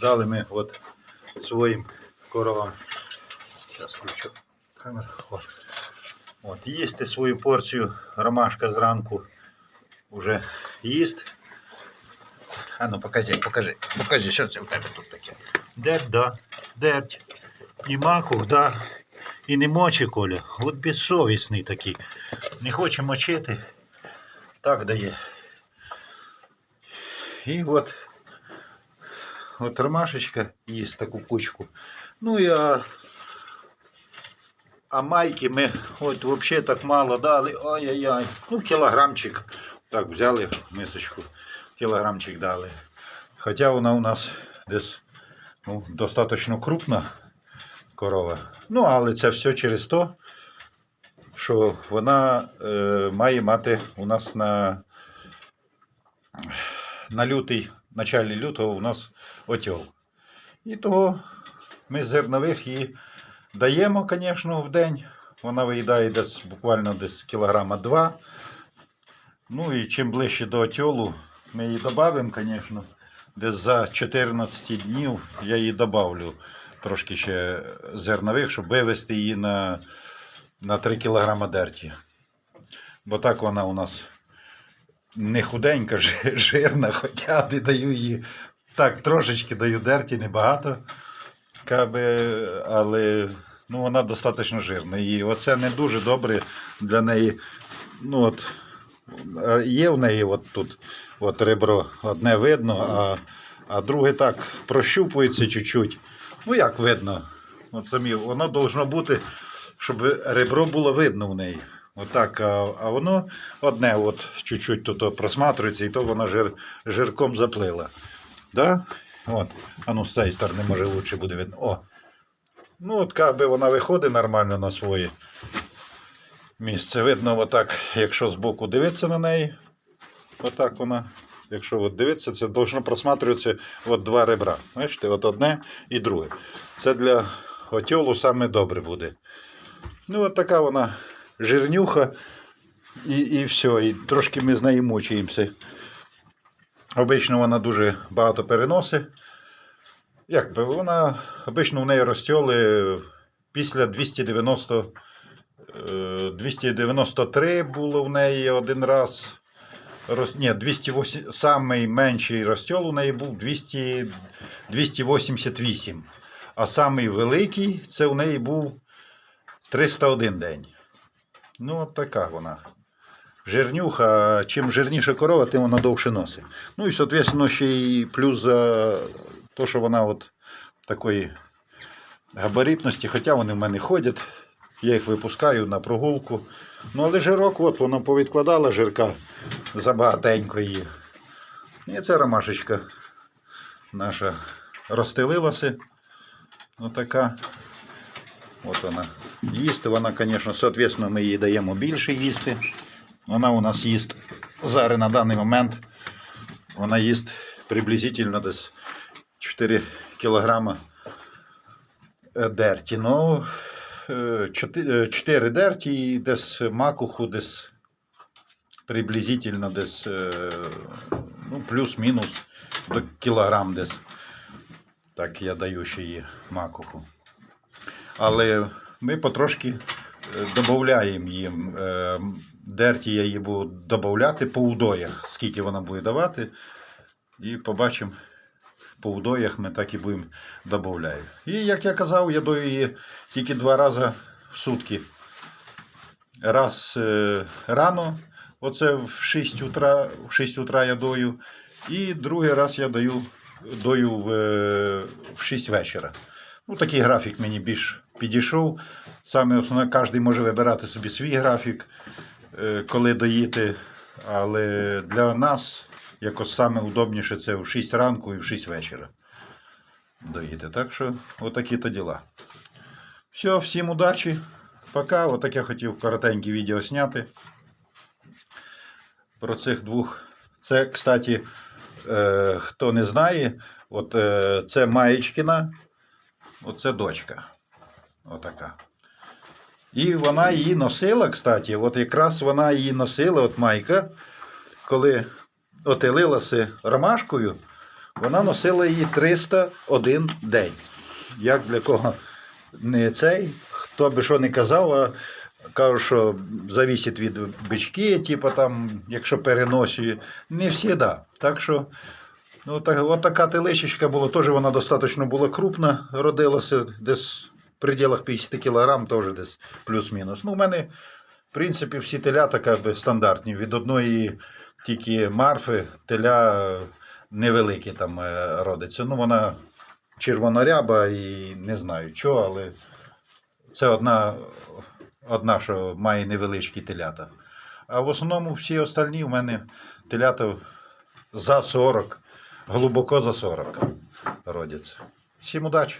дали ми от своїм коровам. Зараз включу камеру. От. Їсти свою порцію ромашка зранку вже їсть. А ну покажи, покажи, покажи, що це в тебе тут таке. Дерть, да, дерть. І маку, да. І не мочи, Коля. От безсовісний такий. Не хоче мочити. Так дає. І от, от ромашечка їсть таку кучку. Ну і а, майки ми от взагалі так мало дали. Ай-яй-яй. Ну, кілограмчик. Так, взяли мисочку, кілограмчик дали. Хоча вона у нас десь ну, достатньо крупна корова. Ну, але це все через те, що вона е, має мати у нас на, на лютий, в началі лютого у нас отьол. І того ми зернових її даємо, звісно, в день. Вона виїдає десь буквально десь кілограма два. Ну і чим ближче до отьолу, ми її додамо, звісно. Десь за 14 днів я її добавлю трошки ще зернових, щоб вивести її на, на 3 кг дерті. Бо так вона у нас не худенька, жирна, хоча не даю її. Так, трошечки даю дерті, небагато. Каби, але ну, вона достатньо жирна. І оце не дуже добре для неї. Ну, от, є в неї от тут от ребро одне видно, а, а друге так прощупується чуть-чуть. Ну, як видно? От самі, воно должно бути, щоб ребро було видно в неї. Отак, а, а воно одне от чуть-чуть тут просматривається, і то вона жир, жирком заплила. Да? От. А ну з цієї сторони може лучше буде видно. О. Ну, от якби вона виходить нормально на своє місце. Видно, отак, якщо збоку дивитися на неї, отак вона. Якщо от дивитися, це должно просматриватися от два ребра. Бачите, от одне і друге. Це для отьолу саме добре буде. Ну, от така вона жирнюха і, і все. І трошки ми з нею мучаємося. Обично вона дуже багато переносить. Як би вона обично в неї розтьоли після 290, е, 293 було в неї один раз. Роз, ні, 208, самий розтьол у неї був 200, 288. А самий великий це у неї був 301 день. Ну, от така вона. Жирнюха, чим жирніша корова, тим вона довше носить. Ну і, соответственно, ще й плюс за те, що вона от такої габаритності, хоча вони в мене ходять, я їх випускаю на прогулку. Ну, але жирок, от вона повідкладала жирка забагатенько її. І ця ромашечка наша розстелилася. Отака. От вона. Їсти вона, звісно, соответственно, ми їй даємо більше їсти. Вона у нас їсть зараз на даний момент. Вона їсть приблизительно десь 4 кілограма е, дерті. Ну, 4 дерті і десь макуху, десь приблизительно десь е, ну, плюс-мінус до кілограм десь. Так я даю ще її макуху. Але ми потрошки додаємо їм. е, Дерті я її буду додати по удоях, скільки вона буде давати. І побачимо по удоях ми так і будемо додати. І як я казав, я даю її тільки два рази в сутки. Раз е, рано, оце в 6 утра, в 6 утра я дою. І другий раз я даю, дою в, е, в 6 вечора. Ну, такий графік мені більш підійшов. Саме основне, кожен може вибирати собі свій графік, е, коли доїти. Але для нас якось саме удобніше це в 6 ранку і в 6 вечора доїти. Так що, отакі то діла. Все, всім удачі. Пока. Отак я хотів коротеньке відео зняти. Про цих двох. Це, кстати, е, хто не знає, от е, це Маєчкіна, оце дочка. Отака. І вона її носила, кстати, от якраз вона її носила, от майка, коли отелилася ромашкою, Вона носила її 301 день. Як для кого не цей, хто би що не казав, а кажу, що завісить від бички, типу там, якщо переносює. Не всіда. Так що, ну, так, от така теличечка була, теж вона достатньо була крупна, родилася десь в пределах 50 кг, теж десь плюс-мінус. Ну, у мене, в принципі, всі телята как би, стандартні. Від одної тільки марфи теля е, невеликі там е, родиться. Ну, вона червоноряба і не знаю чого, але це одна, одна, що має невеличкі телята. А в основному всі остальні у мене телята за 40, глибоко за 40 родяться. Всім удачі!